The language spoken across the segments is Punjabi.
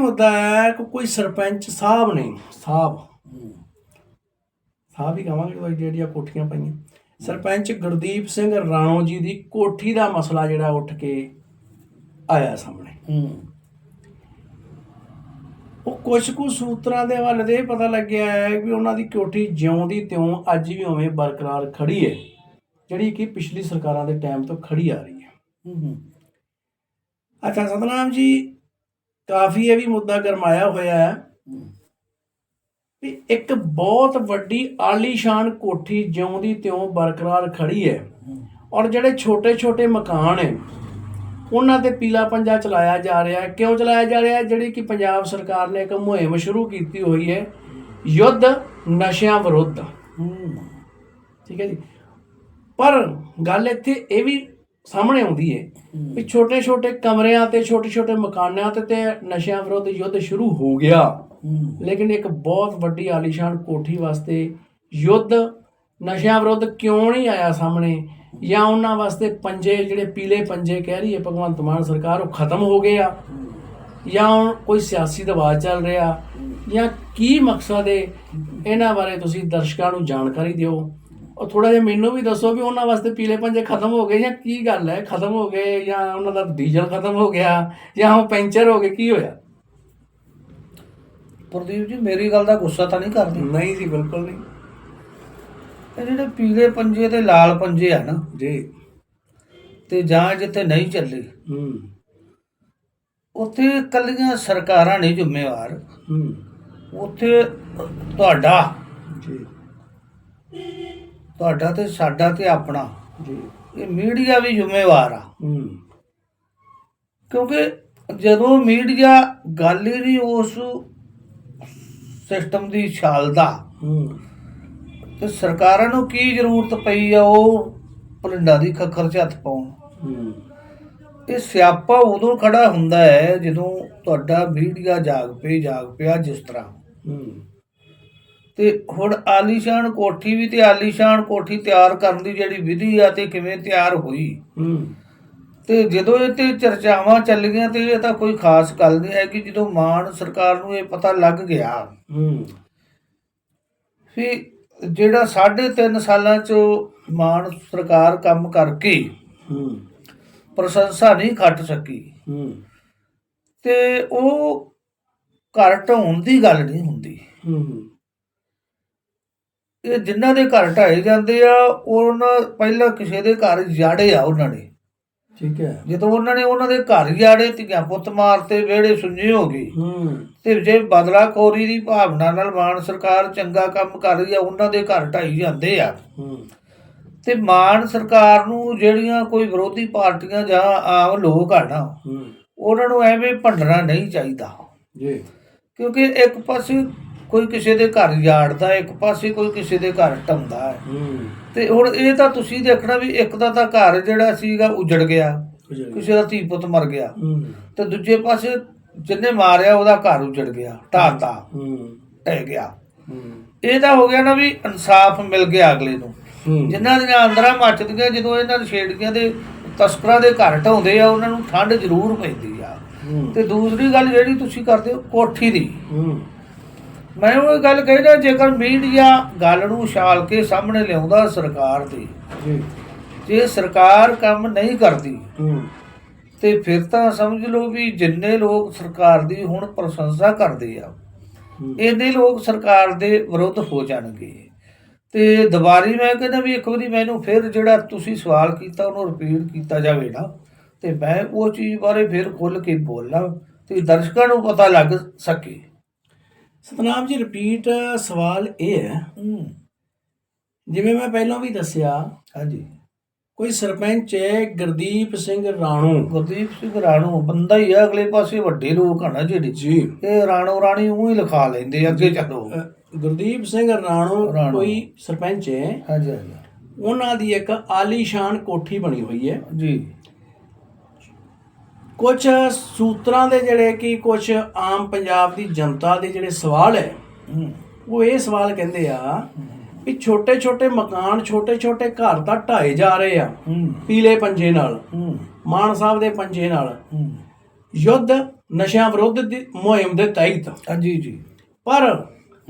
ਮੁੱਦਾ ਹੈ ਕਿ ਕੋਈ ਸਰਪੰਚ ਸਾਹਿਬ ਨੇ ਸਾਹਿਬ। ਸਾਹਿਬ ਹੀ ਕਹਾਂਗੇ ਉਹ ਜਿਹੜੀਆਂ ਕੋਠੀਆਂ ਪਾਈਆਂ। ਸਰਪੰਚ ਗੁਰਦੀਪ ਸਿੰਘ ਰਾਣੋ ਜੀ ਦੀ ਕੋਠੀ ਦਾ ਮਸਲਾ ਜਿਹੜਾ ਉੱਠ ਕੇ ਆਇਆ ਸਾਹਮਣੇ। ਉਹ ਕੁਝ ਕੁ ਸੂਤਰਾਂ ਦੇ ਵੱਲ ਦੇ ਪਤਾ ਲੱਗਿਆ ਹੈ ਵੀ ਉਹਨਾਂ ਦੀ ਕੋਠੀ ਜਿਉਂ ਦੀ ਤਿਉਂ ਅੱਜ ਵੀ ਉਵੇਂ ਬਰਕਰਾਰ ਖੜੀ ਹੈ ਜਿਹੜੀ ਕਿ ਪਿਛਲੀ ਸਰਕਾਰਾਂ ਦੇ ਟਾਈਮ ਤੋਂ ਖੜੀ ਆ ਰਹੀ ਹੈ ਹੂੰ। ਅੱਛਾ ਸਤਨਾਮ ਜੀ ਕਾਫੀ ਇਹ ਵੀ ਮੁੱਦਾ ਗਰਮਾਇਆ ਹੋਇਆ ਹੈ ਵੀ ਇੱਕ ਬਹੁਤ ਵੱਡੀ ਆਲੀਸ਼ਾਨ ਕੋਠੀ ਜਿਉਂ ਦੀ ਤਿਉਂ ਬਰਕਰਾਰ ਖੜੀ ਹੈ ਔਰ ਜਿਹੜੇ ਛੋਟੇ ਛੋਟੇ ਮਕਾਨ ਹੈ ਉਹਨਾਂ ਤੇ ਪੀਲਾ ਪੰਜਾ ਚਲਾਇਆ ਜਾ ਰਿਹਾ ਹੈ। ਕਿਉਂ ਚਲਾਇਆ ਜਾ ਰਿਹਾ ਹੈ? ਜਿਹੜੀ ਕਿ ਪੰਜਾਬ ਸਰਕਾਰ ਨੇ ਇੱਕ ਮੁਹਿੰਮ ਸ਼ੁਰੂ ਕੀਤੀ ਹੋਈ ਹੈ ਯੁੱਧ ਨਸ਼ਿਆਂ ਵਿਰੁੱਧ। ਠੀਕ ਹੈ ਜੀ। ਪਰ ਗੱਲ ਇੱਥੇ ਇਹ ਵੀ ਸਾਹਮਣੇ ਆਉਂਦੀ ਹੈ ਵੀ ਛੋਟੇ ਛੋਟੇ ਕਮਰਿਆਂ ਤੇ ਛੋਟੇ ਛੋਟੇ ਮਕਾਨਾਂ ਤੇ ਤੇ ਨਸ਼ਿਆਂ ਵਿਰੁੱਧ ਯੁੱਧ ਸ਼ੁਰੂ ਹੋ ਗਿਆ। ਲੇਕਿਨ ਇੱਕ ਬਹੁਤ ਵੱਡੀ ਆਲੀਸ਼ਾਨ ਕੋਠੀ ਵਾਸਤੇ ਯੁੱਧ ਨਸ਼ਿਆਂ ਵਿਰੁੱਧ ਕਿਉਂ ਨਹੀਂ ਆਇਆ ਸਾਹਮਣੇ? ਜਾਂ ਉਹਨਾਂ ਵਾਸਤੇ ਪੰਜੇ ਜਿਹੜੇ ਪੀਲੇ ਪੰਜੇ ਕਹਿ ਰਹੀ ਹੈ ਭਗਵੰਤ ਮਾਨ ਸਰਕਾਰ ਉਹ ਖਤਮ ਹੋ ਗਏ ਆ? ਜਾਂ ਕੋਈ ਸਿਆਸੀ ਦਬਾਅ ਚੱਲ ਰਿਹਾ? ਜਾਂ ਕੀ ਮਕਸਦ ਹੈ ਇਹਨਾਂ ਬਾਰੇ ਤੁਸੀਂ ਦਰਸ਼ਕਾਂ ਨੂੰ ਜਾਣਕਾਰੀ ਦਿਓ। ਉਹ ਥੋੜਾ ਜਿਹਾ ਮੈਨੂੰ ਵੀ ਦੱਸੋ ਵੀ ਉਹਨਾਂ ਵਾਸਤੇ ਪੀਲੇ ਪੰਜੇ ਖਤਮ ਹੋ ਗਏ ਜਾਂ ਕੀ ਗੱਲ ਹੈ? ਖਤਮ ਹੋ ਗਏ ਜਾਂ ਉਹਨਾਂ ਦਾ ਡੀਜ਼ਲ ਖਤਮ ਹੋ ਗਿਆ ਜਾਂ ਉਹ ਪੈਂਚਰ ਹੋ ਗਏ ਕੀ ਹੋਇਆ? ਪ੍ਰਦੀਪ ਜੀ ਮੇਰੀ ਗੱਲ ਦਾ ਗੁੱਸਾ ਤਾਂ ਨਹੀਂ ਕਰਦੇ। ਨਹੀਂ ਜੀ ਬਿਲਕੁਲ ਨਹੀਂ। ਇਹ ਜਿਹੜੇ ਪੀਲੇ ਪੰਜੇ ਤੇ ਲਾਲ ਪੰਜੇ ਆ ਨਾ ਜੀ। ਤੇ ਜਾਂ ਜਿੱਥੇ ਨਹੀਂ ਚੱਲੇ ਹੂੰ। ਉੱਥੇ ਕੱਲੀਆਂ ਸਰਕਾਰਾਂ ਨਹੀਂ ਜ਼ਿੰਮੇਵਾਰ। ਹੂੰ। ਉੱਥੇ ਤੁਹਾਡਾ ਜੀ। ਤੁਹਾਡਾ ਤੇ ਸਾਡਾ ਤੇ ਆਪਣਾ। ਜੀ। ਇਹ ਮੀਡੀਆ ਵੀ ਜ਼ਿੰਮੇਵਾਰ ਆ। ਹੂੰ। ਕਿਉਂਕਿ ਜਦੋਂ ਮੀਡੀਆ ਗੱਲ ਹੀ ਨਹੀਂ ਉਸ ਸਿਸਟਮ ਦੀ ਛਾਲਦਾ ਹੂੰ। ਤੇ ਸਰਕਾਰਾਂ ਨੂੰ ਕੀ ਜ਼ਰੂਰਤ ਪਈ ਆ ਉਹ ਪਰਿੰਡਾ ਦੀ ਖੱਖਰ 'ਚ ਹੱਥ ਪਾਉਣ? ਹੂੰ। ਇਹ ਸਿਆਪਾ ਉਦੋਂ ਖੜਾ ਹੁੰਦਾ ਹੈ ਜਦੋਂ ਤੁਹਾਡਾ ਮੀਡੀਆ ਜਾਗ ਪਏ ਜਾਗ ਪਿਆ ਜਿਸ ਤਰ੍ਹਾਂ। ਹੂੰ। ਤੇ ਹੁਣ ਆਲੀਸ਼ਾਨ ਕੋਠੀ ਵੀ ਤੇ ਆਲੀਸ਼ਾਨ ਕੋਠੀ ਤਿਆਰ ਕਰਨ ਦੀ ਜਿਹੜੀ ਵਿਧੀ ਆ ਤੇ ਕਿਵੇਂ ਤਿਆਰ ਹੋਈ? ਹੂੰ। ਤੇ ਜਦੋਂ ਇਹ ਤੇ ਚਰਚਾਵਾਂ ਚੱਲੀਆਂ ਤੇ ਇਹ ਤਾਂ ਕੋਈ ਖਾਸ ਗੱਲ ਨਹੀਂ ਹੈ ਕਿ ਜਦੋਂ ਮਾਨ ਸਰਕਾਰ ਨੂੰ ਇਹ ਪਤਾ ਲੱਗ ਗਿਆ। ਹੂੰ। ਵੀ ਜਿਹੜਾ 3.5 ਸਾਲਾਂ ਚ ਮਾਨ ਸਰਕਾਰ ਕੰਮ ਕਰਕੇ ਪ੍ਰਸ਼ੰਸਾ ਨਹੀਂ ਖੱਟ ਸਕੀ। ਤੇ ਉਹ ਘਰ ਢਾਉਣ ਦੀ ਗੱਲ ਨਹੀਂ ਹੁੰਦੀ। ਹੂੰ। ਇਹ ਜਿਨ੍ਹਾਂ ਦੇ ਘਰ ਢਾਏ ਜਾਂਦੇ ਆ ਉਹਨਾਂ ਪਹਿਲਾਂ ਕਿਸੇ ਦੇ ਘਰ ਜਾੜੇ ਆ ਉਹਨਾਂ ਨੇ। ਠੀਕ ਹੈ। ਜਦੋਂ ਉਹਨਾਂ ਨੇ ਉਹਨਾਂ ਦੇ ਘਰ ਜਾੜੇ ਧੀਆਂ ਪੁੱਤ ਮਾਰਤੇ ਵਿਹੜੇ ਸੁੰਨੇ ਹੋ ਗਏ। ਹੂੰ। ਤੇ ਜੇ ਬਦਲਾਖੋਰੀ ਦੀ ਭਾਵਨਾ ਨਾਲ ਮਾਨ ਸਰਕਾਰ ਚੰਗਾ ਕੰਮ ਕਰ ਰਹੀ ਆ ਉਹਨਾਂ ਦੇ ਘਰ ਢਾਈ ਜਾਂਦੇ ਆ। ਹੂੰ। ਤੇ ਮਾਨ ਸਰਕਾਰ ਨੂੰ ਜਿਹੜੀਆਂ ਕੋਈ ਵਿਰੋਧੀ ਪਾਰਟੀਆਂ ਜਾਂ ਆਮ ਲੋਕ ਆ ਨਾ ਹੂੰ। ਉਹਨਾਂ ਨੂੰ ਐਵੇਂ ਭੰਡਣਾ ਨਹੀਂ ਚਾਹੀਦਾ। ਜੀ। ਕਿਉਂਕਿ ਇੱਕ ਪਾਸੇ ਕੋਈ ਕਿਸੇ ਦੇ ਘਰ ਜਾੜਦਾ ਇੱਕ ਪਾਸੇ ਕੋਈ ਕਿਸੇ ਦੇ ਘਰ ਟੰਦਾ ਹੈ। ਤੇ ਹੁਣ ਇਹ ਤਾਂ ਤੁਸੀਂ ਦੇਖਣਾ ਵੀ ਇੱਕ ਦਾ ਤਾਂ ਘਰ ਜਿਹੜਾ ਸੀਗਾ ਉਜੜ ਗਿਆ ਕਿਸੇ ਦਾ ਧੀ ਪੁੱਤ ਮਰ ਗਿਆ। ਤੇ ਦੂਜੇ ਪਾਸੇ ਜਿੰਨੇ ਮਾਰਿਆ ਉਹਦਾ ਘਰ ਉਜੜ ਗਿਆ ਢਾਤਾ ਹੂੰ। ਟਹਿ ਗਿਆ। ਹੂੰ ਇਹ ਤਾਂ ਹੋ ਗਿਆ ਨਾ ਵੀ ਇਨਸਾਫ ਮਿਲ ਗਿਆ ਅਗਲੇ ਨੂੰ। ਜਿਨ੍ਹਾਂ ਦੀਆਂ ਅੰਦਰਾਂ ਮੱਚਦੀਆਂ ਜਦੋਂ ਇਹਨਾਂ ਛੇੜੀਆਂ ਦੇ ਤਸਕਰਾਂ ਦੇ ਘਰ ਢਾਉਂਦੇ ਆ ਉਹਨਾਂ ਨੂੰ ਠੰਡ ਜ਼ਰੂਰ ਪੈਂਦੀ ਆ। ਤੇ ਦੂਸਰੀ ਗੱਲ ਜਿਹੜੀ ਤੁਸੀਂ ਕਰਦੇ ਹੋ ਕੋਠੀ ਦੀ। ਮੈਂ ਉਹ ਗੱਲ ਕਹਿਣਾ ਜੇਕਰ ਮੀਡੀਆ ਗੱਲ ਨੂੰ ਛਾਲ ਕੇ ਸਾਹਮਣੇ ਲਿਆਉਂਦਾ ਸਰਕਾਰ ਦੀ ਜੀ। ਜੇ ਸਰਕਾਰ ਕੰਮ ਨਹੀਂ ਕਰਦੀ ਤੇ ਫਿਰ ਤਾਂ ਸਮਝ ਲਓ ਵੀ ਜਿੰਨੇ ਲੋਕ ਸਰਕਾਰ ਦੀ ਹੁਣ ਪ੍ਰਸ਼ੰਸਾ ਕਰਦੇ ਆ। ਇੰਨੇ ਲੋਕ ਸਰਕਾਰ ਦੇ ਵਿਰੁੱਧ ਹੋ ਜਾਣਗੇ। ਤੇ ਦੁਬਾਰੀ ਮੈਂ ਕਹਿੰਦਾ ਵੀ ਇੱਕ ਵਾਰੀ ਮੈਨੂੰ ਫਿਰ ਜਿਹੜਾ ਤੁਸੀਂ ਸਵਾਲ ਕੀਤਾ ਉਹਨੂੰ ਰਿਪੀਟ ਕੀਤਾ ਜਾਵੇ ਨਾ ਤੇ ਮੈਂ ਉਹ ਚੀਜ਼ ਬਾਰੇ ਫਿਰ ਖੁੱਲ ਕੇ ਬੋਲਣਾ ਤੇ ਦਰਸ਼ਕਾਂ ਨੂੰ ਪਤਾ ਲੱਗ ਸਕੇ। ਸਤਨਾਮ ਜੀ ਰਿਪੀਟ ਸਵਾਲ ਇਹ ਹੈ। ਜਿਵੇਂ ਮੈਂ ਪਹਿਲਾਂ ਵੀ ਦੱਸਿਆ ਹਾਂਜੀ। ਕੋਈ ਸਰਪੰਚ ਹੈ ਗੁਰਦੀਪ ਸਿੰਘ ਰਾਣੋ। ਗੁਰਦੀਪ ਸਿੰਘ ਰਾਣੋ ਬੰਦਾ ਹੀ ਆ ਅਗਲੇ ਪਾਸੇ ਵੱਡੇ ਲੋਕ ਹਨ ਜਿਹੜੇ। ਜੀ। ਇਹ ਰਾਣੋ ਰਾਣੀ ਉਹ ਹੀ ਲਿਖਾ ਲੈਂਦੇ ਅੱਗੇ ਚੱਲੋ। ਗੁਰਦੀਪ ਸਿੰਘ ਰਾਣੋ ਰਾਣੋ। ਕੋਈ ਸਰਪੰਚ ਹੈ। ਹਾਂਜੀ ਹਾਂਜੀ। ਉਹਨਾਂ ਦੀ ਇੱਕ ਆਲੀਸ਼ਾਨ ਕੋਠੀ ਬਣੀ ਹੋਈ ਹੈ। ਜੀ। ਕੁਝ ਸੂਤਰਾਂ ਦੇ ਜਿਹੜੇ ਕਿ ਕੁਝ ਆਮ ਪੰਜਾਬ ਦੀ ਜਨਤਾ ਦੇ ਜਿਹੜੇ ਸਵਾਲ ਹੈ ਉਹ ਇਹ ਸਵਾਲ ਕਹਿੰਦੇ ਆ ਵੀ ਛੋਟੇ ਛੋਟੇ ਮਕਾਨ ਛੋਟੇ ਛੋਟੇ ਘਰ ਤਾਂ ਢਾਏ ਜਾ ਰਹੇ ਆ ਪੀਲੇ ਪੰਜੇ ਨਾਲ ਮਾਨ ਸਾਹਿਬ ਦੇ ਪੰਜੇ ਨਾਲ ਯੁੱਧ ਨਸ਼ਿਆਂ ਵਿਰੁੱਧ ਦੀ ਮੁਹਿੰਮ ਦੇ ਤਹਿਤ। ਹਾਂਜੀ ਜੀ। ਪਰ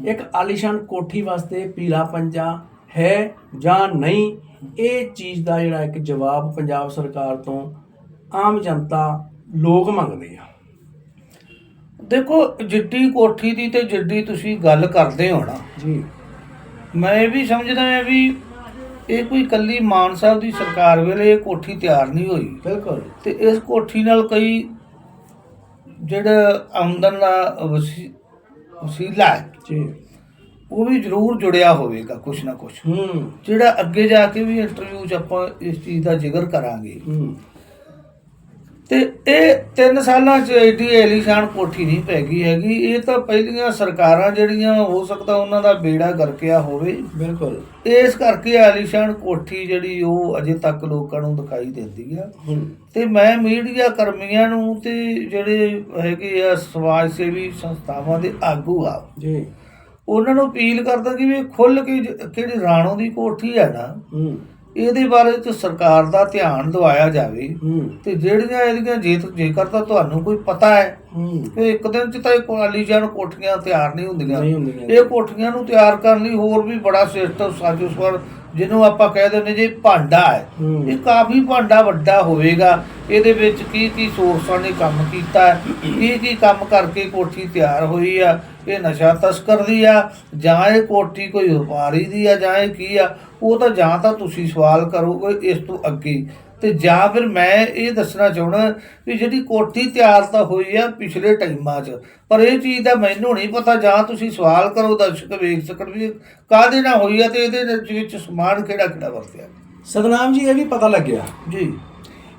ਇੱਕ ਆਲੀਸ਼ਾਨ ਕੋਠੀ ਵਾਸਤੇ ਪੀਲਾ ਪੰਜਾ ਹੈ ਜਾਂ ਨਹੀਂ ਇਹ ਚੀਜ਼ ਦਾ ਜਿਹੜਾ ਇੱਕ ਜਵਾਬ ਪੰਜਾਬ ਸਰਕਾਰ ਤੋਂ ਆਮ ਜਨਤਾ ਲੋਕ ਮੰਗਦੇ ਆ। ਦੇਖੋ ਜਿੱਡੀ ਕੋਠੀ ਦੀ ਤੇ ਜਿੱਡੀ ਤੁਸੀਂ ਗੱਲ ਕਰਦੇ ਹੋ ਨਾ ਜੀ। ਮੈਂ ਇਹ ਵੀ ਸਮਝਦਾ ਹਾਂ ਵੀ ਇਹ ਕੋਈ ਕੱਲੀ ਮਾਨ ਸਾਹਿਬ ਦੀ ਸਰਕਾਰ ਵੇਲੇ ਇਹ ਕੋਠੀ ਤਿਆਰ ਨਹੀਂ ਹੋਈ। ਬਿਲਕੁਲ। ਤੇ ਇਸ ਕੋਠੀ ਨਾਲ ਕਈ ਜਿਹੜਾ ਆਮਦਨ ਦਾ ਵਸੀ- ਵਸੀਲਾ ਹੈ ਜੀ। ਉਹ ਵੀ ਜ਼ਰੂਰ ਜੁੜਿਆ ਹੋਵੇਗਾ ਕੁਛ ਨਾ ਕੁਛ। ਹੂੰ। ਜਿਹੜਾ ਅੱਗੇ ਜਾ ਕੇ ਵੀ ਇੰਟਰਵਿਊ 'ਚ ਆਪਾਂ ਇਸ ਚੀਜ਼ ਦਾ ਜ਼ਿਕਰ ਕਰਾਂਗੇ ਹੂੰ। ਤੇ ਇਹ 3 ਸਾਲਾਂ 'ਚ ਐਡੀ ਐਲੀਸ਼ਾਨ ਕੋਠੀ ਨਹੀਂ ਪੈ ਗਈ ਹੈਗੀ। ਇਹ ਤਾਂ ਪਹਿਲੀਆਂ ਸਰਕਾਰਾਂ ਜਿਹੜੀਆਂ ਹੋ ਸਕਦਾ ਉਹਨਾਂ ਦਾ ਬੇੜਾ ਗਰਕਿਆ ਹੋਵੇ। ਬਿਲਕੁਲ। ਇਸ ਕਰਕੇ ਐਲੀਸ਼ਾਨ ਕੋਠੀ ਜਿਹੜੀ ਉਹ ਅਜੇ ਤੱਕ ਲੋਕਾਂ ਨੂੰ ਦਿਖਾਈ ਦਿੰਦੀ ਆ। ਤੇ ਮੈਂ ਮੀਡੀਆ ਕਰਮੀਆਂ ਨੂੰ ਤੇ ਜਿਹੜੇ ਹੈਗੇ ਆ ਸਮਾਜ ਸੇਵੀ ਸੰਸਥਾਵਾਂ ਦੇ ਆਗੂ ਆ ਜੀ। ਉਹਨਾਂ ਨੂੰ ਅਪੀਲ ਕਰਦਾ ਕਿ ਵੀ ਖੁੱਲ ਕੇ ਕਿਹੜੀ ਰਾਣੋ ਦੀ ਕੋਠੀ ਹੈ ਨਾ ਇਹਦੇ ਬਾਰੇ ਚ ਸਰਕਾਰ ਦਾ ਧਿਆਨ ਦਿਵਾਇਆ ਜਾਵੇ ਤੇ ਜਿਹੜੀਆਂ ਇਹਦੀਆਂ ਜੇ ਜੇਕਰ ਤਾਂ ਤੁਹਾਨੂੰ ਕੋਈ ਪਤਾ ਹੈ ਹੂੰ। ਇੱਕ ਦਿਨ ਚ ਤਾਂ ਇਹ ਕੁਆਲੀਜਨ ਕੋਠੀਆਂ ਤਿਆਰ ਨਹੀਂ ਹੁੰਦੀਆਂ। ਨਹੀਂ ਹੁੰਦੀਆਂ। ਇਹ ਕੋਠੀਆਂ ਨੂੰ ਤਿਆਰ ਕਰਨ ਲਈ ਹੋਰ ਵੀ ਬੜਾ ਸਿਸਟਮ ਸਾਜੋ ਸਵਰ ਜਿਹਨੂੰ ਆਪਾਂ ਕਹਿ ਦਿੰਦੇ ਜੇ ਭਾਂਡਾ ਹੈ। ਇਹ ਕਾਫੀ ਭਾਂਡਾ ਵੱਡਾ ਹੋਵੇਗਾ। ਇਹਦੇ ਵਿੱਚ ਕੀ ਕੀ ਸੋਰਸਾਂ ਨੇ ਕੰਮ ਕੀਤਾ ਕੀ ਕੀ ਕੰਮ ਕਰਕੇ ਕੋਠੀ ਤਿਆਰ ਹੋਈ ਆ ਇਹ ਨਸ਼ਾ ਤਸਕਰ ਦੀ ਆ ਜਾਂ ਇਹ ਕੋਠੀ ਕੋਈ ਵਪਾਰੀ ਦੀ ਆ ਜਾਂ ਇਹ ਕੀ ਆ ਉਹ ਤਾਂ ਜਾਂ ਤਾਂ ਤੁਸੀਂ ਸਵਾਲ ਕਰੋਗੇ ਇਸ ਤੋਂ ਅੱਗੇ। ਤੇ ਜਾਂ ਫਿਰ ਮੈਂ ਇਹ ਦੱਸਣਾ ਚਾਹਣਾ ਵੀ ਜਿਹੜੀ ਕੋਠੀ ਤਿਆਰ ਤਾਂ ਹੋਈ ਆ ਪਿਛਲੇ ਟਾਈਮਾਂ 'ਚ ਪਰ ਇਹ ਚੀਜ਼ ਦਾ ਮੈਨੂੰ ਨਹੀਂ ਪਤਾ ਜਾਂ ਤੁਸੀਂ ਸਵਾਲ ਕਰੋ ਦਰਸ਼ਕ ਵੇਖ ਸਕਣ ਵੀ ਕਾਹਦੇ ਨਾਲ ਹੋਈ ਆ ਤੇ ਇਹਦੇ ਵਿੱਚ ਸਮਾਨ ਕਿਹੜਾ ਕਿਹੜਾ ਵਰਤਿਆ। ਸਤਨਾਮ ਜੀ ਇਹ ਵੀ ਪਤਾ ਲੱਗਿਆ। ਜੀ।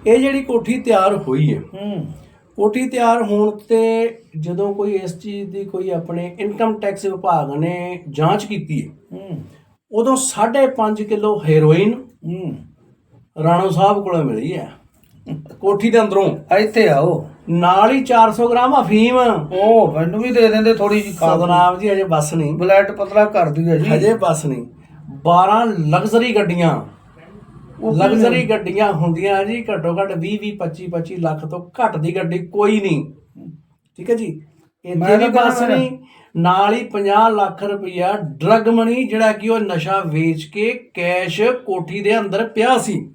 ਇਹ ਜਿਹੜੀ ਕੋਠੀ ਤਿਆਰ ਹੋਈ ਹੈ ਹੂੰ। ਕੋਠੀ ਤਿਆਰ ਹੋਣ ਤੇ ਜਦੋਂ ਕੋਈ ਇਸ ਚੀਜ਼ ਦੀ ਕੋਈ ਆਪਣੇ ਇਨਕਮ ਟੈਕਸ ਵਿਭਾਗ ਨੇ ਜਾਂਚ ਕੀਤੀ ਹੈ ਹੂੰ। ਉਦੋਂ 5.5 ਕਿਲੋ ਹੈਰੋਇਨ ਹੂੰ। ਰਾਣੋ ਸਾਹਿਬ ਕੋਲੋਂ ਮਿਲੀ ਹੈ। ਕੋਠੀ ਦੇ ਅੰਦਰੋਂ। ਇੱਥੇ ਆਓ। ਨਾਲ ਹੀ 400 ਗ੍ਰਾਮ ਅਫੀਮ ਉਹ ਮੈਨੂੰ ਵੀ ਦੇ ਦਿੰਦੇ ਥੋੜੀ ਖਾ ਸਤਨਾਮ ਜੀ ਅਜੇ ਬੱਸ ਨਹੀਂ। ਬਲੈਟ ਪਤਲਾ ਕਰਦੀ ਹੈ ਜੀ। ਅਜੇ ਬੱਸ ਨਹੀਂ। 12 ਲਗਜ਼ਰੀ ਗੱਡੀਆਂ। ਲਗਜ਼ਰੀ ਗੱਡੀਆਂ ਹੁੰਦੀਆਂ ਜੀ ਘੱਟੋ ਘੱਟ 20 20 25 25 ਲੱਖ ਤੋਂ ਘੱਟ ਦੀ ਗੱਡੀ ਕੋਈ ਨਹੀਂ। ਠੀਕ ਹੈ ਜੀ? ਇੱਥੇ ਵੀ ਬੱਸ ਨਹੀਂ ਨਾਲ ਹੀ 50 ਲੱਖ ਰੁਪਇਆ ਡਰਗ ਮਨੀ ਜਿਹੜਾ ਕਿ ਉਹ ਨਸ਼ਾ ਵੇਚ ਕੇ ਕੈਸ਼ ਕੋਠੀ ਦੇ ਅੰਦਰ ਪਿਆ ਸੀ।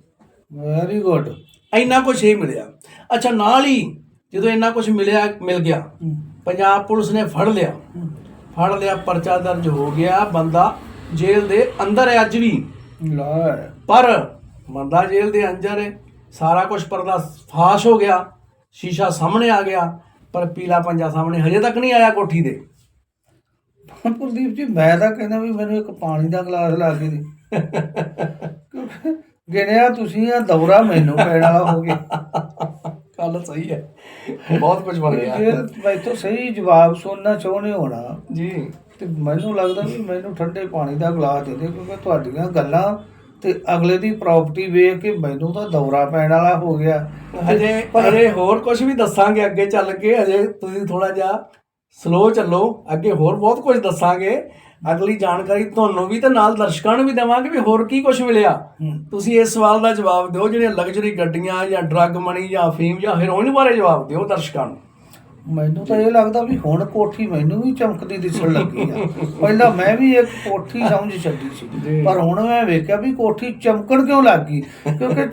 ਵੈਰੀ ਗੁੱਡ ਇੰਨਾ ਕੁਝ ਹੀ ਮਿਲਿਆ। ਅੱਛਾ ਨਾਲ ਹੀ ਜਦੋਂ ਇੰਨਾ ਕੁਝ ਮਿਲਿਆ ਮਿਲ ਗਿਆ ਪੰਜਾਬ ਪੁਲਿਸ ਨੇ ਫੜ ਲਿਆ। ਫੜ ਲਿਆ ਪਰਚਾ ਦਰਜ ਹੋ ਗਿਆ ਬੰਦਾ ਜੇਲ੍ਹ ਦੇ ਅੰਦਰ ਹੈ ਅੱਜ ਵੀ। ਪਰ ਬੰਦਾ ਜੇਲ੍ਹ ਦੇ ਅੰਦਰ ਹੈ ਸਾਰਾ ਕੁਝ ਪਰਦਾ ਫਾਸ਼ ਹੋ ਗਿਆ ਸ਼ੀਸ਼ਾ ਸਾਹਮਣੇ ਆ ਗਿਆ ਪਰ ਪੀਲਾ ਪੰਜਾ ਸਾਹਮਣੇ ਹਜੇ ਤੱਕ ਨਹੀਂ ਆਇਆ ਕੋਠੀ ਦੇ ਕੁਲਦੀਪ ਜੀ ਮੈਂ ਤਾਂ ਕਹਿੰਦਾ ਵੀ ਮੈਨੂੰ ਇੱਕ ਪਾਣੀ ਦਾ ਗਲਾਸ ਲਾ ਕੇ ਦੇ। ਗਿਣਿਆ ਤੁਸੀਂ ਆ ਦੌਰਾ ਮੈਨੂੰ ਪੈਣ ਵਾਲਾ ਹੋ ਗਿਆ। ਗੱਲ ਸਹੀ ਹੈ। ਬਹੁਤ ਕੁਝ ਬਣ ਜੇ ਗਿਆ ਮੈਥੋਂ ਸਹੀ ਜਵਾਬ ਸੁਣਨਾ ਚਾਹੁੰਦੇ ਹੋਣਾ ਜੀ। ਤੇ ਮੈਨੂੰ ਲੱਗਦਾ ਵੀ ਮੈਨੂੰ ਠੰਡੇ ਪਾਣੀ ਦਾ ਗਲਾਸ ਦੇ ਦੇ ਕਿਉਂਕਿ ਤੁਹਾਡੀਆਂ ਗੱਲਾਂ ਤੇ ਅਗਲੇ ਦੀ ਪ੍ਰਾਪਰਟੀ ਵੇਖ ਕੇ ਮੈਨੂੰ ਤਾਂ ਦੌਰਾ ਪੈਣ ਵਾਲਾ ਹੋ ਗਿਆ। ਹਜੇ ਹਜੇ ਹੋਰ ਕੁਝ ਵੀ ਦੱਸਾਂਗੇ ਅੱਗੇ ਚੱਲ ਕੇ ਹਜੇ ਤੁਸੀਂ ਥੋੜਾ ਜਿਹਾ ਸਲੋ ਚੱਲੋ ਅੱਗੇ ਹੋਰ ਬਹੁਤ ਕੁਝ ਦੱਸਾਂਗੇ। ਅਗਲੀ ਜਾਣਕਾਰੀ ਤੁਹਾਨੂੰ ਵੀ ਤੇ ਨਾਲ ਦਰਸ਼ਕਾਂ ਨੂੰ ਵੀ ਦੇਵਾਂਗੇ ਵੀ ਹੋਰ ਕੀ ਕੁਝ ਮਿਲਿਆ। ਤੁਸੀਂ ਇਸ ਸਵਾਲ ਦਾ ਜਵਾਬ ਦਿਓ ਜਿਹੜੀਆਂ ਲਗਜ਼ਰੀ ਗੱਡੀਆਂ ਜਾਂ ਡਰੱਗ ਮਨੀ ਜਾਂ ਅਫੀਮ ਜਾਂ ਹੈਰੋਇਨ ਬਾਰੇ ਜਵਾਬ ਦਿਓ ਦਰਸ਼ਕਾਂ ਨੂੰ। ਮੈਨੂੰ ਤਾਂ ਇਹ ਲੱਗਦਾ ਵੀ ਹੁਣ ਕੋਠੀ ਮੈਨੂੰ ਵੀ ਚਮਕਦੀ ਦਿਸਣ ਲੱਗੀ ਆ। ਪਹਿਲਾਂ ਮੈਂ ਵੀ ਇੱਕ ਕੋਠੀ ਸਮਝ ਛੱਡੀ ਸੀ। ਪਰ ਹੁਣ ਮੈਂ ਵੇਖਿਆ ਵੀ ਕੋਠੀ ਚਮਕਣ ਕਿਉਂ ਲੱਗ ਗਈ? ਕਿਉਂਕਿ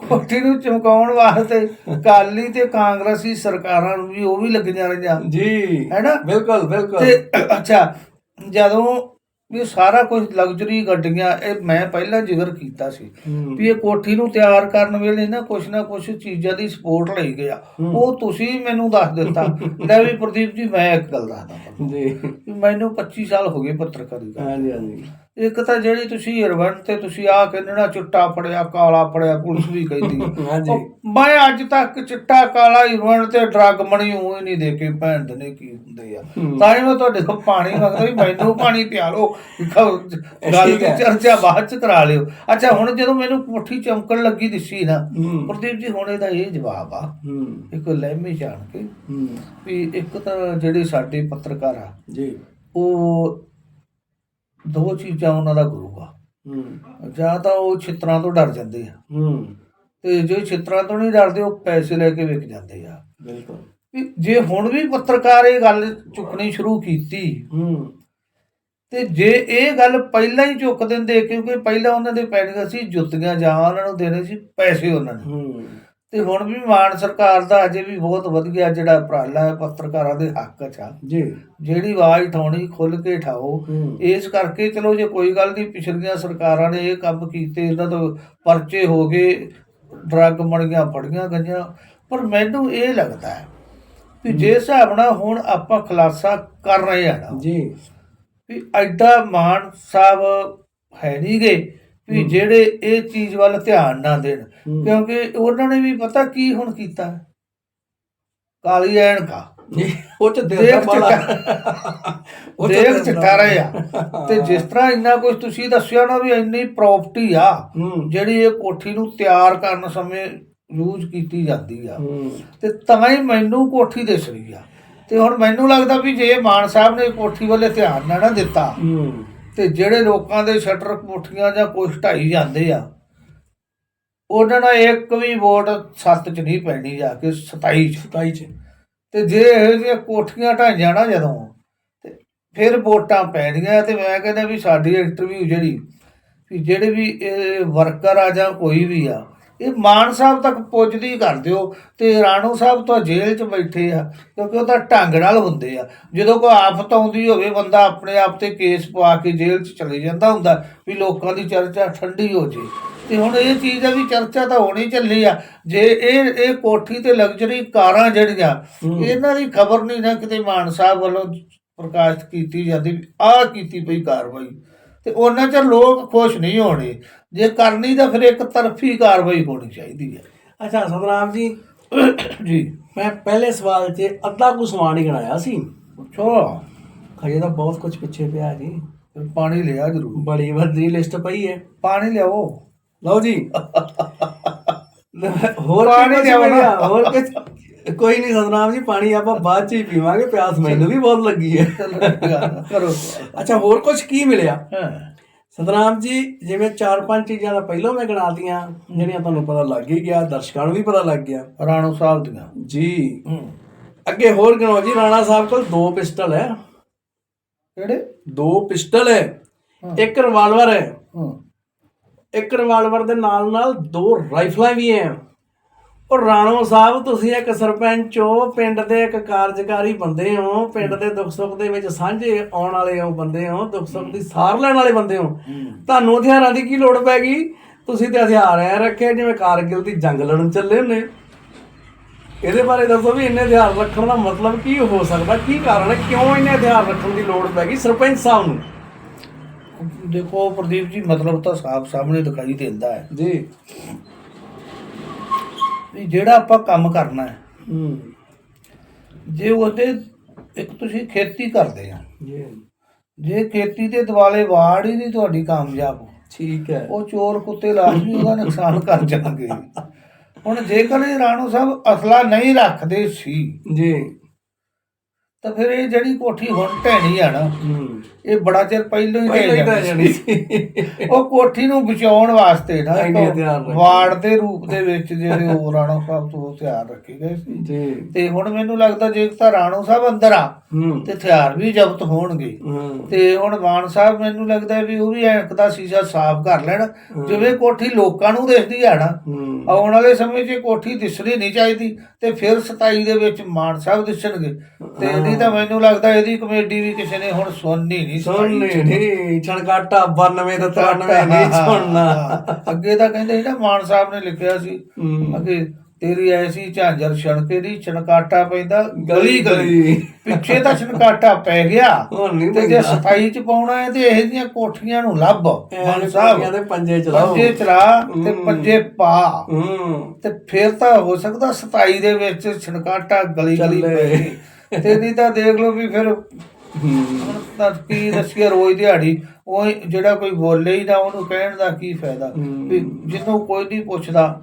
ਕੋਠੀ ਨੂੰ ਚਮਕਾਉਣ ਵਾਸਤੇ ਕਾਲੀ ਤੇ ਕਾਂਗਰਸੀ ਸਰਕਾਰਾਂ ਨੂੰ ਵੀ ਉਹ ਵੀ ਲੱਗੀਆਂ ਰਹੀਆਂ। ਜੀ। ਹੈਨਾ? ਬਿਲਕੁਲ ਬਿਲਕੁਲ। ਤੇ ਅੱਛਾ ਜਦੋਂ ਇਹ ਸਾਰਾ ਕੁਝ ਲਗਜ਼ਰੀ ਗੱਡੀਆਂ ਇਹ ਮੈਂ ਪਹਿਲਾਂ ਜ਼ਿਕਰ ਕੀਤਾ ਸੀ। ਵੀ ਇਹ ਕੋਠੀ ਨੂੰ ਤਿਆਰ ਕਰਨ ਵੇਲੇ ਨਾ ਕੁਛ ਨਾ ਕੁਛ ਚੀਜ਼ਾਂ ਦੀ ਸਪੋਰਟ ਲਈ ਗਿਆ ਉਹ ਤੁਸੀਂ ਮੈਨੂੰ ਦੱਸ ਦਿੱਤਾ। ਲੈ ਵੀ ਪ੍ਰਦੀਪ ਜੀ ਮੈਂ ਇੱਕ ਗੱਲ ਦੱਸਦਾ ਜੀ। ਵੀ ਮੈਨੂੰ 25 ਸਾਲ ਹੋ ਗਏ ਪੱਤਰਕਾਰੀ ਦਾ ਹਾਂਜੀ ਹਾਂਜੀ। ਇੱਕ ਤਾਂ ਜਿਹੜੀ ਤੁਸੀਂ ਹਿਰਵਨ ਤੇ ਤੁਸੀਂ ਆ ਕਹਿੰਦੇ ਚਿੱਟਾ ਫੜਿਆ ਕਾਲਾ ਫੜਿਆ ਪੁਲਿਸ ਵੀ ਕਹਿੰਦੀ ਹਾਂਜੀ। ਮੈਂ ਅੱਜ ਤੱਕ ਚਿੱਟਾ ਕਾਲਾ ਹਿਰਵਨ ਤੇ ਡਰੱਗ ਮਣੀ ਉਹ ਹੀ ਨਹੀਂ ਦੇ ਕੇ ਭੈਣ ਦੇ ਨੇ ਕੀ ਹੁੰਦੇ ਆ। ਤਾਂ ਹੀ ਮੈਂ ਤੁਹਾਡੇ ਤੋਂ ਪਾਣੀ ਮੰਗਦਾ ਵੀ ਮੈਨੂੰ ਪਾਣੀ ਪਿਆ ਲਓ। ਗੱਲ ਦੀ। ਚਰਚਾ ਬਾਅਦ ਚ ਕਰਾ ਲਿਓ। ਅੱਛਾ ਹੁਣ ਜਦੋਂ ਮੈਨੂੰ ਕੋਠੀ ਚਮਕਣ ਲੱਗੀ ਦਿਸੀ ਨਾ ਪ੍ਰਦੀਪ ਜੀ ਹੁਣ ਇਹਦਾ ਇਹ ਜਵਾਬ ਆ। ਇੱਕ ਲਹਿਮੀ ਜਾਣ ਕੇ ਵੀ ਇੱਕ ਤਾਂ ਜਿਹੜੇ ਸਾਡੇ ਪੱਤਰਕਾਰ ਆ ਜੀ। ਉਹ ਦੋ ਚੀਜ਼ਾਂ ਉਹਨਾਂ ਦਾ ਗੁਰੂ ਆ ਹੂੰ। ਜਾਂ ਤਾਂ ਉਹ ਛਿੱਤਰਾਂ ਤੋਂ ਡਰ ਜਾਂਦੇ ਆ। ਹੂੰ। ਤੇ ਜੇ ਛਿੱਤਰਾਂ ਤੋਂ ਨਹੀਂ ਡਰਦੇ ਉਹ ਪੈਸੇ ਲੈ ਕੇ ਵਿਕ ਜਾਂਦੇ ਆ। ਬਿਲਕੁਲ। ਜੇ ਹੁਣ ਵੀ ਪੱਤਰਕਾਰ ਇਹ ਗੱਲ ਚੁੱਕਣੀ ਸ਼ੁਰੂ ਕੀਤੀ ਹੂੰ। ਤੇ ਜੇ ਇਹ ਗੱਲ ਪਹਿਲਾਂ ਹੀ ਚੁੱਕ ਦਿੰਦੇ ਕਿਉਂਕਿ ਪਹਿਲਾਂ ਉਹਨਾਂ ਦੇ ਪੈਣੀਆਂ ਸੀ ਜੁੱਤੀਆਂ ਜਾਂ ਉਹਨਾਂ ਨੂੰ ਦੇਣੇ ਸੀ ਪੈਸੇ ਉਹਨਾਂ ਨੇ। ਹੂੰ। ਤੇ ਹੁਣ ਵੀ ਮਾਨ ਸਰਕਾਰ ਦਾ ਅਜੇ ਵੀ ਬਹੁਤ ਵਧੀਆ ਜਿਹੜਾ ਉਪਰਾਲਾ ਹੈ ਪੱਤਰਕਾਰਾਂ ਦੇ ਹੱਕ 'ਚ ਆ। ਜੀ। ਜਿਹੜੀ ਆਵਾਜ਼ ਠਾਉਣੀ ਖੁੱਲ ਕੇ ਠਾਓ ਇਸ ਕਰਕੇ ਚਲੋ ਜੇ ਕੋਈ ਗੱਲ ਨਹੀਂ ਪਿਛਲੀਆਂ ਸਰਕਾਰਾਂ ਨੇ ਇਹ ਕੰਮ ਕੀਤੇ ਇਹਨਾਂ ਤੋਂ ਪਰਚੇ ਹੋ ਗਏ ਡਰੱਗ ਮਣੀਆਂ ਫੜੀਆਂ ਗਈਆਂ। ਪਰ ਮੈਨੂੰ ਇਹ ਲੱਗਦਾ ਹੈ ਕਿ ਜੇ ਹਿਸਾਬ ਨਾਲ ਹੁਣ ਆਪਾਂ ਖੁਲਾਸਾ ਕਰ ਰਹੇ ਆ ਜੀ। ਵੀ ਐਡਾ ਮਾਨ ਸਾਹਿਬ ਹੈ ਨਹੀਂਗੇ ਵੀ। ਜਿਹੜੇ ਇਹ ਚੀਜ਼ ਵੱਲ ਧਿਆਨ ਨਾ ਦੇਣ। ਕਿਉਂਕਿ ਉਹਨਾਂ ਨੇ ਵੀ ਪਤਾ ਕੀ ਹੁਣ ਕੀਤਾ? ਕਾਲੀ ਐਨਕਾ ਉਹ ਚ ਦਿਲ ਦੇਖ ਦਾ ਉਹ ਦੇਖ ਚਿੱਟਾ ਰਹੇ ਆ। ਤੇ ਜਿਸ ਤਰ੍ਹਾਂ ਇੰਨਾ ਕੁਝ ਤੁਸੀਂ ਦੱਸਿਆ ਨਾ ਵੀ ਇੰਨੀ ਪ੍ਰਾਪਰਟੀ ਆ ਜਿਹੜੀ ਇਹ ਕੋਠੀ ਨੂੰ ਤਿਆਰ ਕਰਨ ਸਮੇਂ ਯੂਜ਼ ਕੀਤੀ ਜਾਂਦੀ ਆ। ਤੇ ਤਾਂ ਹੀ ਮੈਨੂੰ ਕੋਠੀ ਦਿਸ ਰਹੀ ਆ। ਤੇ ਹੁਣ ਮੈਨੂੰ ਲੱਗਦਾ ਵੀ ਜੇ ਮਾਨ ਸਾਹਿਬ ਨੇ ਕੋਠੀ ਵੱਲੇ ਧਿਆਨ ਨਾ ਦਿੱਤਾ ਤੇ ਜਿਹੜੇ ਲੋਕਾਂ ਦੇ ਸ਼ਟਰ ਕੋਠੀਆਂ ਜਾਂ ਕੁਛ ਢਾਈ ਜਾਂਦੇ ਆ ਉਹਨਾਂ ਨਾਲ ਇੱਕ ਵੀ ਵੋਟ ਸੱਤ ਚ ਨਹੀਂ ਪੈਣੀ ਜਾ ਕੇ 27 ਚ। 27 ਚ। ਤੇ ਜੇ ਇਹੋ ਜਿਹੀਆਂ ਕੋਠੀਆਂ ਢਾਈਆਂ ਨਾ ਜਦੋਂ ਤੇ ਫਿਰ ਵੋਟਾਂ ਪੈਣੀਆਂ ਤੇ ਮੈਂ ਕਹਿੰਦਾ ਵੀ ਸਾਡੀ ਇੰਟਰਵਿਊ ਜਿਹੜੀ ਵੀ ਜਿਹੜੇ ਵੀ ਵਰਕਰ ਆ ਜਾਂ ਕੋਈ ਵੀ ਆ ਇਹ ਮਾਨ ਸਾਹਿਬ ਤੱਕ ਪੁੱਜਦੀ ਕਰ ਦਿਓ ਤੇ ਰਾਣੋ ਸਾਹਿਬ ਤਾਂ ਜੇਲ੍ਹ 'ਚ ਬੈਠੇ ਆ ਕਿਉਂਕਿ ਉਹ ਤਾਂ ਢੰਗ ਨਾਲ ਹੁੰਦੇ ਆ। ਜਦੋਂ ਕੋਈ ਆਫਤ ਆਉਂਦੀ ਹੋਵੇ ਬੰਦਾ ਆਪਣੇ ਆਪ ਤੇ ਕੇਸ ਪਵਾ ਕੇ ਜੇਲ੍ਹ 'ਚ ਚਲੇ ਜਾਂਦਾ ਹੁੰਦਾ ਵੀ ਲੋਕਾਂ ਦੀ ਚਰਚਾ ਠੰਡੀ ਹੋ ਜੇ। ਤੇ ਹੁਣ ਇਹ ਚੀਜ਼ ਆ ਵੀ ਚਰਚਾ ਤਾਂ ਹੋਣੀ ਚੱਲੀ ਆ। ਜੇ ਇਹ ਇਹ ਕੋਠੀ ਤੇ ਲਗਜ਼ਰੀ ਕਾਰਾਂ ਜਿਹੜੀਆਂ। ਇਹਨਾਂ ਦੀ ਖਬਰ ਨਹੀਂ ਨਾ ਕਿਤੇ ਮਾਨ ਸਾਹਿਬ ਵੱਲੋਂ ਪ੍ਰਕਾਸ਼ਿਤ ਕੀਤੀ ਜਾਂਦੀ ਆ ਕੀਤੀ ਪਈ ਕਾਰਵਾਈ। ਤੇ ਉਹਨਾਂ ਚ ਲੋਕ ਖੁਸ਼ ਨਹੀਂ ਹੋਣੇ। ਜੇ ਕਰਨੀ ਤਾਂ ਫਿਰ ਇੱਕ ਤਰਫੀ ਕਾਰਵਾਈ ਹੋਣੀ ਚਾਹੀਦੀ ਹੈ। ਅੱਛਾ ਸਤਨਾਮ ਜੀ। ਜੀ। ਮੈਂ ਪਹਿਲੇ ਸਵਾਲ 'ਚ ਅੱਧਾ ਕੁ ਸਮਾਨ ਹੀ ਗਣਾਇਆ ਸੀ। ਚਲੋ ਖਜੇ ਤਾਂ ਬਹੁਤ ਕੁਝ ਪਿੱਛੇ ਪਿਆ ਜੀ। ਪਾਣੀ ਲਿਆ ਜ਼ਰੂਰ। ਬੜੀ ਵੱਡੀ ਲਿਸਟ ਪਈ ਹੈ। ਪਾਣੀ ਲਿਆਓ। ਲਓ ਜੀ। ਹੋਰ ਪਾਣੀ ਲਿਆਓ? ਹੋਰ ਕੁਝ ਕੋਈ ਨਹੀਂ ਸਤਨਾਮ ਜੀ ਪਾਣੀ ਆਪਾਂ ਬਾਅਦ ਚ ਹੀ ਪੀਵਾਂਗੇ ਪਿਆਸ ਮੈਨੂੰ ਵੀ ਬਹੁਤ ਲੱਗੀ ਹੈ। ਕਰੋ। ਅੱਛਾ ਹੋਰ ਕੁਝ ਕੀ ਮਿਲਿਆ? ਹਾਂ। ਸਤਨਾਮ ਜੀ ਜਿਵੇਂ ਚਾਰ ਪੰਜ ਚੀਜ਼ਾਂ ਦਾ ਪਹਿਲਾਂ ਮੈਂ ਗਣਾਤੀਆਂ ਜਿਹੜੀਆਂ ਤੁਹਾਨੂੰ ਪਤਾ ਲੱਗ ਹੀ ਗਿਆ ਦਰਸ਼ਕਾਂ ਨੂੰ ਵੀ ਪਤਾ ਲੱਗ ਗਿਆ। ਰਾਣੋ ਸਾਹਿਬ ਦੀਆਂ। ਜੀ। ਅੱਗੇ ਹੋਰ ਗਿਣੋ ਜੀ ਰਾਣਾ ਸਾਹਿਬ ਕੋਲ ਦੋ ਪਿਸਟਲ ਹੈ। ਕਿਹੜੇ? ਦੋ ਪਿਸਟਲ ਹੈ। ਇੱਕ ਰਿਵਾਲਵਰ ਹਾਂ। ਇੱਕ ਰਿਵਾਲਵਰ ਦੇ ਨਾਲ ਨਾਲ ਦੋ ਰਾਈਫਲਾਂ ਵੀ ਹੈ। ਔਰ ਰਾਣੋ ਸਾਹਿਬ ਤੁਸੀਂ ਇੱਕ ਸਰਪੰਚ ਹੋ ਪਿੰਡ ਦੇ ਇੱਕ ਕਾਰਜਕਾਰੀ ਬੰਦੇ ਹੋ ਪਿੰਡ ਦੇ ਦੁੱਖ ਸੁੱਖ ਦੇ ਵਿੱਚ ਸਾਂਝੇ ਆਉਣ ਵਾਲੇ ਹੋ ਬੰਦੇ ਹੋ ਦੁੱਖ ਸੁੱਖ ਦੀ ਸਾਰ ਲੈਣ ਵਾਲੇ ਬੰਦੇ ਹੋ। ਤੁਹਾਨੂੰ ਹਥਿਆਰਾਂ ਦੀ ਕੀ ਲੋੜ ਪੈ ਗਈ? ਤੁਸੀਂ ਤੇ ਹਥਿਆਰ ਐ ਰੱਖੇ ਜਿਵੇਂ ਕਾਰਗਿਲ ਦੀ ਜੰਗ ਲੜਨ ਚੱਲੇ ਹੁੰਨੇ ਇਹਦੇ ਬਾਰੇ ਦੱਸੋ ਵੀ ਇੰਨੇ ਹਥਿਆਰ ਰੱਖਣ ਦਾ ਮਤਲਬ ਕੀ ਹੋ ਸਕਦਾ? ਕੀ ਕਾਰਨ ਹੈ? ਕਿਉਂ ਇੰਨੇ ਹਥਿਆਰ ਰੱਖਣ ਦੀ ਲੋੜ ਪੈ ਗਈ ਸਰਪੰਚ ਸਾਹਿਬ ਨੂੰ? ਦੇਖੋ ਪ੍ਰਦੀਪ ਜੀ ਮਤਲਬ ਤਾਂ ਸਾਫ਼ ਸਾਹਮਣੇ ਦਿਖਾਈ ਦਿੰਦਾ ਹੈ। ਜੀ। ਵੀ ਜਿਹੜਾ ਆਪਾਂ ਕੰਮ ਕਰਨਾ ਹੈ। ਹੂੰ। ਜੇ ਉਹਦੇ ਇੱਕ ਤੁਸੀਂ ਖੇਤੀ ਕਰਦੇ ਆ। ਜੀ। ਜੇ ਖੇਤੀ ਦੇ ਦਿਵਾਲੇ ਵਾੜ ਹੀ ਨਹੀਂ ਤੁਹਾਡੀ ਕਾਮਯਾਬ ਠੀਕ ਹੈ। ਉਹ ਚੋਰ ਕੁੱਤੇ ਲਾਜ਼ਮੀ ਉਹਦਾ ਨੁਕਸਾਨ ਕਰ ਜਾਣਗੇ। ਹੁਣ ਜੇਕਰ ਇਹ ਰਾਣੋ ਸਾਹਿਬ ਅਸਲਾ ਨਹੀਂ ਰੱਖਦੇ ਸੀ ਜੀ। ਤਾਂ ਫਿਰ ਇਹ ਜਿਹੜੀ ਕੋਠੀ ਹੁਣ ਢਹਿਣੀ ਆ ਨਾ ਹੂੰ। ਇਹ ਬੜਾ ਚਿਰ ਪਹਿਲਾਂ ਹੀ ਪਹਿਲਾਂ ਹੀ ਢਹਿ ਤਾਂ ਜਾਣੀ ਸੀ। ਉਹ ਕੋਠੀ ਨੂੰ ਬਚਾਉਣ ਵਾਸਤੇ ਨਾ। ਵਾੜ ਦੇ ਰੂਪ ਦੇ ਵਿੱਚ ਜਿਹੜੇ ਉਹ ਰਾਣੋ ਸਾਹਿਬ ਤੋਂ ਹਥਿਆਰ ਰੱਖੇ ਗਏ ਸੀ। ਜੀ। ਤੇ ਹੁਣ ਮੈਨੂੰ ਲੱਗਦਾ ਜੇ ਤਾਂ ਰਾਣੋ ਸਾਹਿਬ ਅੰਦਰ ਆ ਤੇ ਹਥਿਆਰ ਵੀ ਜ਼ਬਤ ਹੋਣਗੇ। ਤੇ ਹੁਣ ਮਾਨ ਸਾਹਿਬ ਮੈਨੂੰ ਲੱਗਦਾ ਵੀ ਉਹ ਵੀ ਐਨਕ ਦਾ ਸ਼ੀਸ਼ਾ ਸਾਫ਼ ਕਰ ਲੈਣ ਜਿਵੇਂ ਕੋਠੀ ਲੋਕਾਂ ਨੂੰ ਦਿਸਦੀ ਆ ਨਾ। ਆਉਣ ਵਾਲੇ ਸਮੇਂ 'ਚ ਕੋਠੀ ਦਿਸਣੀ ਨਹੀਂ ਚਾਹੀਦੀ ਤੇ ਫਿਰ 27 ਦੇ ਵਿੱਚ ਮਾਨ ਸਾਹਿਬ ਦਿਸਣਗੇ। ਤੇ ਇਹਦੀ ਤਾਂ ਮੈਨੂੰ ਲੱਗਦਾ ਇਹਦੀ ਕਮੇਡੀ ਵੀ ਕਿਸੇ ਨੇ ਹੁਣ ਸੁਣਨੀ ਨਹੀਂ ਸੁਣਨੇ ਨਹੀਂ ਛਣਕਾਟਾ 92 ਤੇ 93 ਨਹੀਂ ਸੁਣਨਾ ਅੱਗੇ ਤਾਂ ਕਹਿੰਦੇ ਨਾ ਮਾਨ ਸਾਹਿਬ ਨੇ ਲਿਖਿਆ ਸੀ। ਅੱਗੇ ਤੇਰੀ ਐਸੀ ਝਾਂਜਰ ਛਣਕੇ ਦੀ ਛਣਕਾਟਾ ਪੈਂਦਾ ਗਲੀ ਗਲੀ ਪਿੱਛੇ ਤਾਂ ਛਣਕਾਟਾ ਪੈ ਗਿਆ ਤੇ ਜੇ। 27 ਚ ਪਾਉਣਾ ਹੈ ਤੇ ਇਹ ਜੀਆਂ ਕੋਠੀਆਂ ਨੂੰ ਲੱਭ ਮਾਨ ਸਾਹਿਬ ਕੁੜੀਆਂ ਦੇ ਪੰਜੇ ਚਲਾਓ ਪੰਜੇ ਚਲਾ ਤੇ। ਪੰਜੇ ਪਾ ਤੇ ਫਿਰ ਤਾਂ ਹੋ ਸਕਦਾ 27 ਦੇ ਵਿੱਚ ਛਣਕਾਟਾ ਗਲੀ ਗਲੀ ਚੱਲੇ। ਪੈ। ਤੇ ਨਹੀਂ ਤਾਂ ਦੇਖ ਲਓ ਵੀ ਫਿਰ ਹੂੰ ਹੁਣ ਤਾਂ ਕੀ ਦੱਸੀਏ ਰੋਜ਼ ਦਿਹਾੜੀ ਉਹ ਜਿਹੜਾ ਕੋਈ ਬੋਲੇ ਹੀ ਨਾ ਉਹਨੂੰ ਕਹਿਣ ਦਾ ਕੀ ਫਾਇਦਾ। ਵੀ ਜਿਹਨੂੰ ਕੋਈ ਨਹੀਂ ਪੁੱਛਦਾ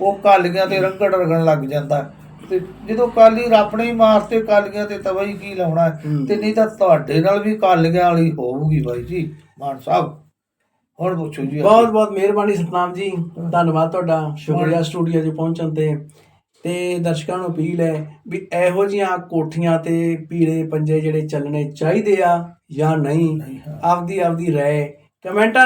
ਉਹ ਕਾਲੀਆਂ ਤੇ ਰੰਗੜ ਰਗਣ ਲੱਗ ਜਾਂਦਾ। ਤੇ ਜਦੋਂ ਕਾਲੀ ਆਪਣੇ ਹੀ ਮਾਰਤੇ ਕਾਲੀਆਂ ਤੇ ਤਵਾ ਹੀ ਕੀ ਲਾਉਣਾ। ਤੇ ਨਹੀਂ ਤਾਂ ਤੁਹਾਡੇ ਨਾਲ ਵੀ ਕਾਲੀਆਂ ਵਾਲੀ ਹੋਊਗੀ ਬਾਈ ਜੀ ਮਾਨ ਸਾਹਿਬ। ਹੁਣ ਪੁੱਛੋ ਜੀ ਬਹੁਤ ਬਹੁਤ ਮਿਹਰਬਾਨੀ ਸਤਨਾਮ ਜੀ। ਧੰਨਵਾਦ ਤੁਹਾਡਾ। ਸ਼ੁਕਰੀਆ ਸਟੂਡੀਓ 'ਚ ਪਹੁੰਚਣ ਤੇ। ਤੇ ਦਰਸ਼ਕਾਂ ਨੂੰ ਅਪੀਲ ਹੈ ਵੀ ਇਹੋ ਜੀਆਂ ਕੋਠੀਆਂ ਤੇ ਪੀਲੇ ਪੰਜੇ ਜਿਹੜੇ ਚੱਲਣੇ ਚਾਹੀਦੇ ਆ ਜਾਂ ਨਹੀਂ ਆਪਦੀ ਆਪਦੀ ਰਾਏ ਕਮੈਂਟਾਂ